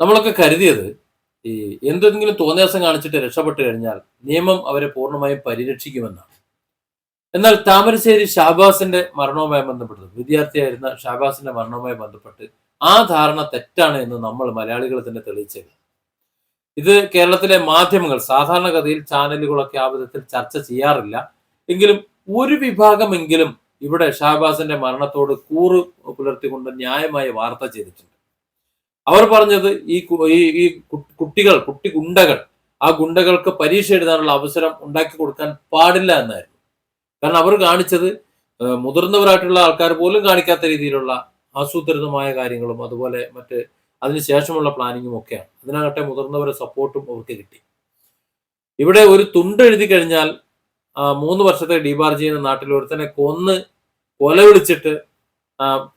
നമ്മളൊക്കെ കരുതിയത് ഈ എന്തെങ്കിലും തോന്നിയാസം കാണിച്ചിട്ട് രക്ഷപ്പെട്ടു കഴിഞ്ഞാൽ നിയമം അവരെ പൂർണമായും പരിരക്ഷിക്കുമെന്നാണ്. എന്നാൽ താമരശ്ശേരി ഷാബാസിന്റെ മരണവുമായി ബന്ധപ്പെട്ട് വിദ്യാർത്ഥിയായിരുന്ന ഷാബാസിന്റെ മരണവുമായി ബന്ധപ്പെട്ട് ആ ധാരണ തെറ്റാണ് എന്ന് നമ്മൾ മലയാളികൾ തന്നെ തെളിയിച്ചത് ഇത് കേരളത്തിലെ മാധ്യമങ്ങൾ സാധാരണഗതിയിൽ ചാനലുകളൊക്കെ ആ വിധത്തിൽ ചർച്ച ചെയ്യാറില്ല. എങ്കിലും ഒരു വിഭാഗമെങ്കിലും ഇവിടെ ഷാബാസിന്റെ മരണത്തോട് കൂറ് പുലർത്തിക്കൊണ്ട് ന്യായമായ വാർത്ത ചെയ്തിട്ടുണ്ട്. അവർ പറഞ്ഞത് ഈ ഈ കുട്ടികൾ കുട്ടി ഗുണ്ടകൾ ആ ഗുണ്ടകൾക്ക് പരീക്ഷ എഴുതാനുള്ള അവസരം ഉണ്ടാക്കി കൊടുക്കാൻ പാടില്ല എന്നായിരുന്നു. കാരണം അവർ കാണിച്ചത് മുതിർന്നവരായിട്ടുള്ള ആൾക്കാർ പോലും കാണിക്കാത്ത രീതിയിലുള്ള ആസൂത്രിതമായ കാര്യങ്ങളും അതുപോലെ മറ്റ് അതിനുശേഷമുള്ള പ്ലാനിങ്ങും ഒക്കെയാണ്. അതിനാകട്ടെ മുതിർന്നവരെ സപ്പോർട്ടും അവർക്ക് കിട്ടി. ഇവിടെ ഒരു തുണ്ട് എഴുതി കഴിഞ്ഞാൽ മൂന്ന് വർഷത്തെ ഡിബാർ ചെയ്യുന്ന നാട്ടിൽ ഒരുത്തനെ കൊന്ന് കൊല വിളിച്ചിട്ട്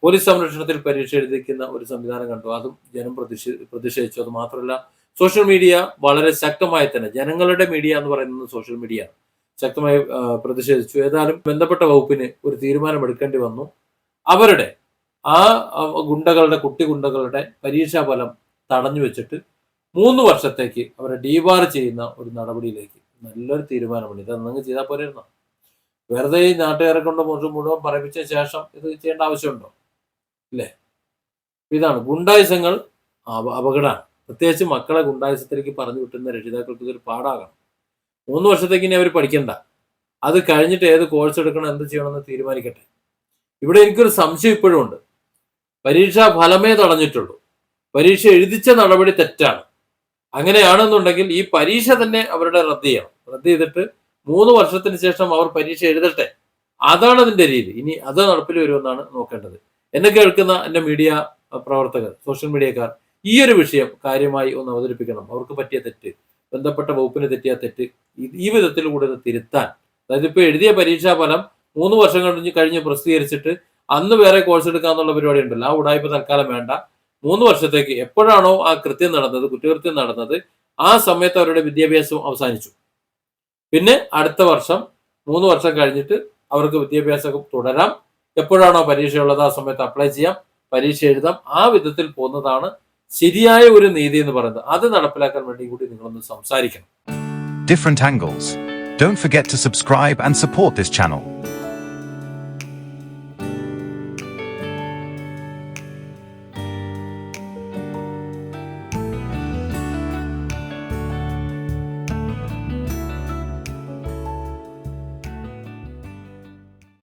പോലീസ് സംരക്ഷണത്തിൽ പരീക്ഷ എഴുതിക്കുന്ന ഒരു സംവിധാനം കണ്ടു. അതും ജനം പ്രതിഷേ പ്രതിഷേധിച്ചു. അത് മാത്രമല്ല സോഷ്യൽ മീഡിയ വളരെ ശക്തമായി തന്നെ ജനങ്ങളുടെ മീഡിയ എന്ന് പറയുന്നത് സോഷ്യൽ മീഡിയ ശക്തമായി പ്രതിഷേധിച്ചു. ഏതായാലും ബന്ധപ്പെട്ട വകുപ്പിന് ഒരു തീരുമാനം എടുക്കേണ്ടി വന്നു. അവരുടെ ആ ഗുണ്ടകളുടെ കുട്ടി ഗുണ്ടകളുടെ പരീക്ഷാ ഫലം തടഞ്ഞു വെച്ചിട്ട് മൂന്ന് വർഷത്തേക്ക് അവരെ ഡീബാർ ചെയ്യുന്ന ഒരു നടപടിയിലേക്ക് നല്ലൊരു തീരുമാനമാണ് ഇത് എന്തെങ്കിലും ചെയ്താൽ പോരായിരുന്നോ? വെറുതെ ഈ നാട്ടുകാരെ കൊണ്ട് മുഴുവൻ പറയിപ്പിച്ച ശേഷം ഇത് ചെയ്യേണ്ട ആവശ്യമുണ്ടോ? ഇല്ലേ? ഇതാണ് ഗുണ്ടായുസങ്ങൾ അപ- അപകടമാണ്. പ്രത്യേകിച്ച് മക്കളെ ഗുണ്ടായുസത്തിലേക്ക് പറഞ്ഞു വിട്ടുന്ന രക്ഷിതാക്കൾക്ക് ഇതൊരു പാടാകണം. മൂന്ന് വർഷത്തേക്ക് ഇനി അവർ പഠിക്കണ്ട. അത് കഴിഞ്ഞിട്ട് ഏത് കോഴ്സ് എടുക്കണം എന്ത് ചെയ്യണമെന്ന് തീരുമാനിക്കട്ടെ. ഇവിടെ എനിക്കൊരു സംശയം ഇപ്പോഴും ഉണ്ട്. പരീക്ഷാ ഫലമേ തടഞ്ഞിട്ടുള്ളൂ. പരീക്ഷ എഴുതിച്ച നടപടി തെറ്റാണ്. അങ്ങനെയാണെന്നുണ്ടെങ്കിൽ ഈ പരീക്ഷ തന്നെ അവരുടെ റദ്ദ് ചെയ്യണം. റദ്ദ് ചെയ്തിട്ട് മൂന്ന് വർഷത്തിന് ശേഷം അവർ പരീക്ഷ എഴുതട്ടെ. അതാണ് അതിന്റെ രീതി. ഇനി അത് നടപ്പിൽ വരുമെന്നാണ് നോക്കേണ്ടത്. എന്നെ കേൾക്കുന്ന എന്റെ മീഡിയ പ്രവർത്തകർ സോഷ്യൽ മീഡിയക്കാർ ഈ ഒരു വിഷയം കാര്യമായി ഒന്ന് അവതരിപ്പിക്കണം. അവർക്ക് പറ്റിയ തെറ്റ് ബന്ധപ്പെട്ട വകുപ്പിന് തെറ്റിയ തെറ്റ് ഈ- വിധത്തിൽ കൂടെ തിരുത്താൻ. അതായത് ഇപ്പൊ എഴുതിയ പരീക്ഷാ ഫലം മൂന്ന് വർഷം കഴിഞ്ഞ് കഴിഞ്ഞ് പ്രസിദ്ധീകരിച്ചിട്ട് അന്ന് വേറെ കോഴ്സ് എടുക്കാന്നുള്ള പരിപാടി ഉണ്ടല്ലോ. ആ ഉടായ്പ തൽക്കാലം വേണ്ട. മൂന്ന് വർഷത്തേക്ക് എപ്പോഴാണോ ആ കൃത്യം നടന്നത് കുറ്റകൃത്യം നടന്നത് ആ സമയത്ത് അവരുടെ വിദ്യാഭ്യാസം അവസാനിച്ചു. പിന്നെ അടുത്ത വർഷം മൂന്ന് വർഷം കഴിഞ്ഞിട്ട് അവർക്ക് വിദ്യാഭ്യാസം തുടരാം. എപ്പോഴാണോ പരീക്ഷയുള്ളത്? ആ സമയത്ത് അപ്ലൈ ചെയ്യാം. പരീക്ഷ എഴുതാം. ആ വിധത്തിൽ പോകുന്നതാണ് ശരിയായ ഒരു നീതി എന്ന് പറയുന്നത്. അത് നടപ്പിലാക്കാൻ വേണ്ടി കൂടി നിങ്ങളൊന്ന് സംസാരിക്കണം. Different angles. Don't forget to subscribe and support this channel.